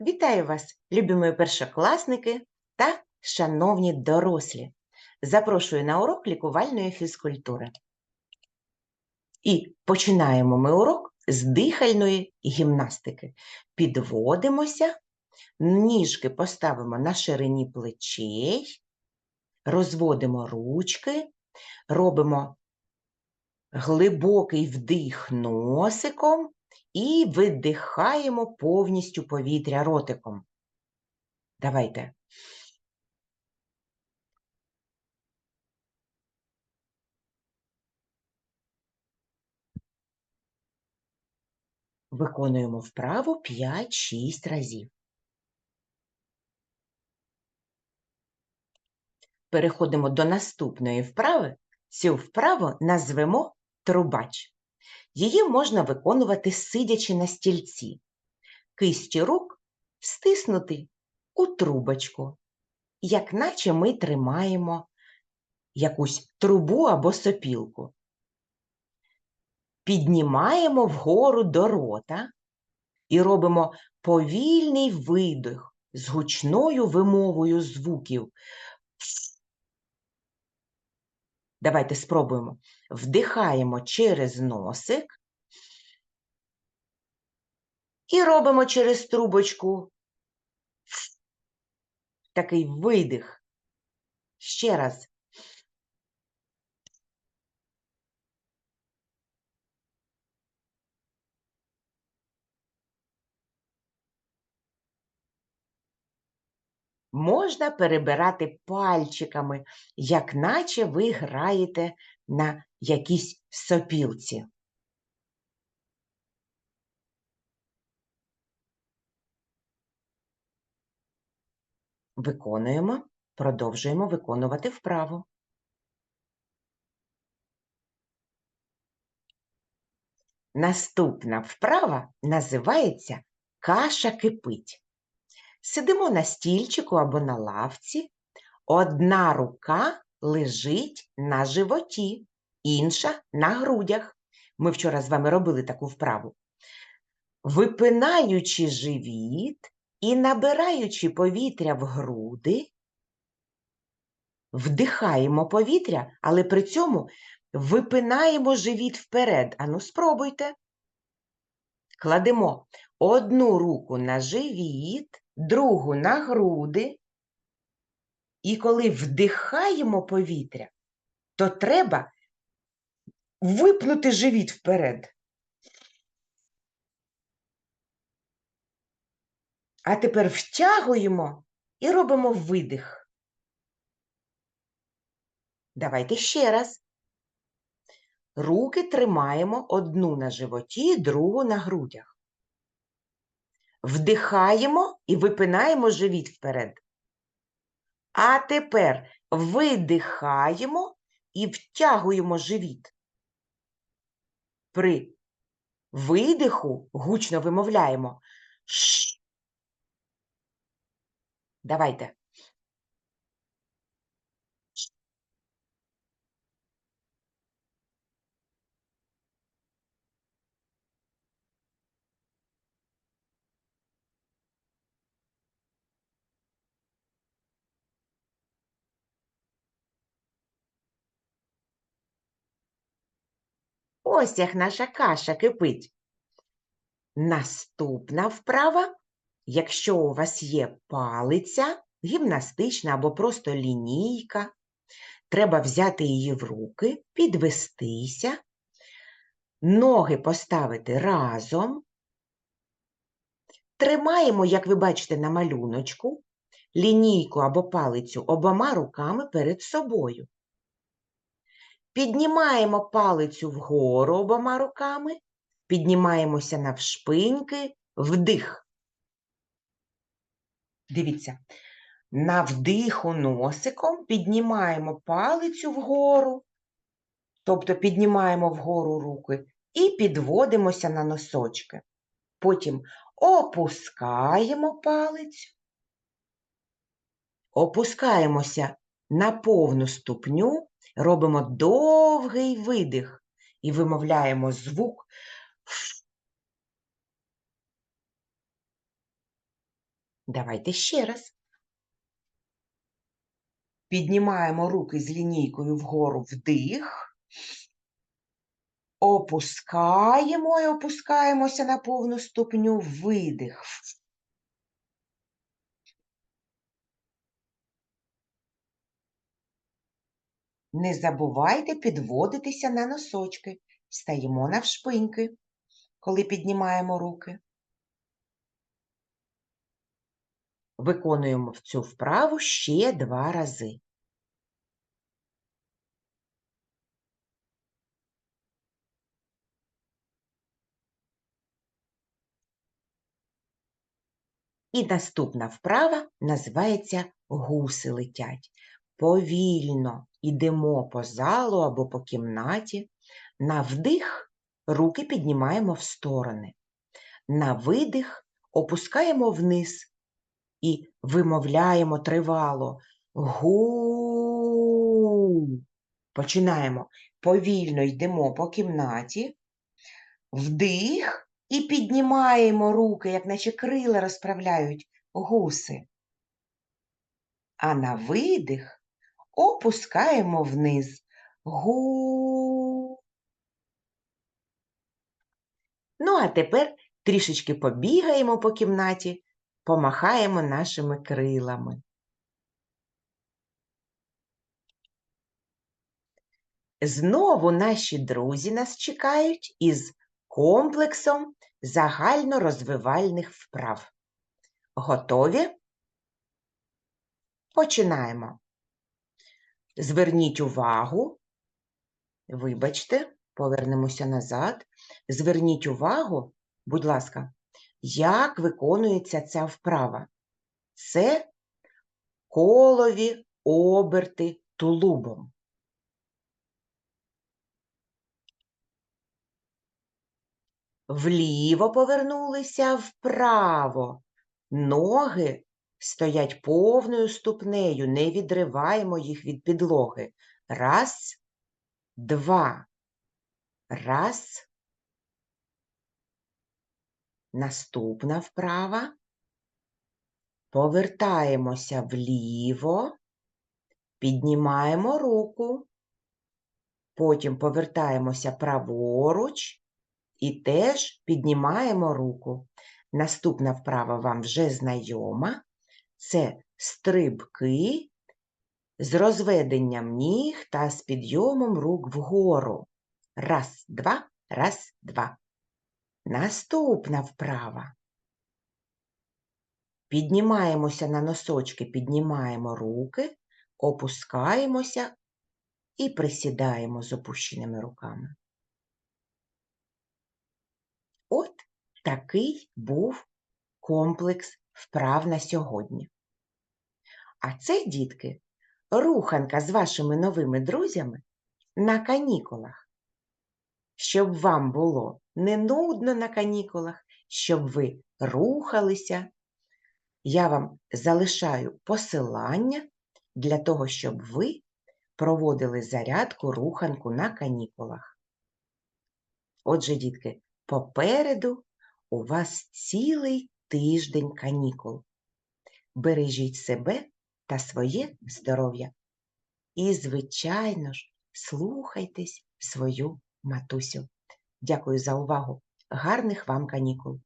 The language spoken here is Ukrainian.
Вітаю вас, любі мої першокласники та шановні дорослі. Запрошую на урок лікувальної фізкультури. І починаємо ми урок з дихальної гімнастики. Підводимося, ніжки поставимо на ширині плечей, розводимо ручки, робимо глибокий вдих носиком і видихаємо повністю повітря ротиком. Давайте. Виконуємо вправу 5-6 разів. Переходимо до наступної вправи. Цю вправу назвемо трубач. Її можна виконувати сидячи на стільці. Кисті рук стиснути у трубочку, як наче ми тримаємо якусь трубу або сопілку. Піднімаємо вгору до рота і робимо повільний видих з гучною вимовою звуків. Давайте спробуємо. Вдихаємо через носик і робимо через трубочку такий видих. Ще раз. Можна перебирати пальчиками, як наче ви граєте на якійсь сопілці. Виконуємо, продовжуємо виконувати вправу. Наступна вправа називається каша кипить. Сидимо на стільчику або на лавці, одна рука лежить на животі, інша на грудях. Ми вчора з вами робили таку вправу. Випинаючи живіт і набираючи повітря в груди, вдихаємо повітря, але при цьому випинаємо живіт вперед. Ану, спробуйте. Кладемо одну руку на живіт, другу на груди. І коли вдихаємо повітря, то треба випнути живіт вперед. А тепер втягуємо і робимо видих. Давайте ще раз. Руки тримаємо одну на животі, другу на грудях. Вдихаємо і випинаємо живіт вперед. А тепер видихаємо і втягуємо живіт. При видиху гучно вимовляємо Ш. Давайте. Як наша каша кипить. Наступна вправа, якщо у вас є палиця, гімнастична або просто лінійка, треба взяти її в руки, підвестися, ноги поставити разом. Тримаємо, як ви бачите на малюночку, лінійку або палицю обома руками перед собою. Піднімаємо палицю вгору обома руками, піднімаємося навшпиньки, вдих. Дивіться, на вдиху носиком піднімаємо палицю вгору, тобто піднімаємо вгору руки і підводимося на носочки. Потім опускаємо палицю, опускаємося на повну ступню, робимо довгий видих і вимовляємо звук Давайте ще раз. Піднімаємо руки з лінійкою вгору вдих. Опускаємо і опускаємося на повну ступню видих. Не забувайте підводитися на носочки. Стаємо навшпиньки, коли піднімаємо руки. Виконуємо цю вправу ще два рази. І наступна вправа називається гуси летять. Повільно йдемо по залу або по кімнаті. На вдих руки піднімаємо в сторони. На видих опускаємо вниз і вимовляємо тривало гу. Починаємо. Повільно йдемо по кімнаті. Вдих і піднімаємо руки, як наче крила розправляють гуси. А на видих опускаємо вниз. Гу. Ну, а тепер трішечки побігаємо по кімнаті, помахаємо нашими крилами. Знову наші друзі нас чекають із комплексом загальнорозвивальних вправ. Готові? Починаємо. Зверніть увагу, вибачте, повернемося назад. Зверніть увагу, будь ласка, як виконується ця вправа. Це колові оберти тулубом. Вліво повернулися вправо. Ноги стоять повною ступнею, не відриваємо їх від підлоги. Раз, два. Раз. Наступна вправа. Повертаємося вліво, піднімаємо руку, потім повертаємося праворуч і теж піднімаємо руку. Наступна вправа вам вже знайома. Це стрибки з розведенням ніг та з підйомом рук вгору. Раз, два, раз, два. Наступна вправа. Піднімаємося на носочки, піднімаємо руки, опускаємося і присідаємо з опущеними руками. От такий був комплекс вправ на сьогодні. А це, дітки, руханка з вашими новими друзями на канікулах. Щоб вам було не нудно на канікулах, щоб ви рухалися. Я вам залишаю посилання для того, щоб ви проводили зарядку руханку на канікулах. Отже, дітки, попереду у вас цілий тиждень канікул. Бережіть себе та своє здоров'я. І, звичайно ж, слухайтесь свою матусю. Дякую за увагу. Гарних вам канікул!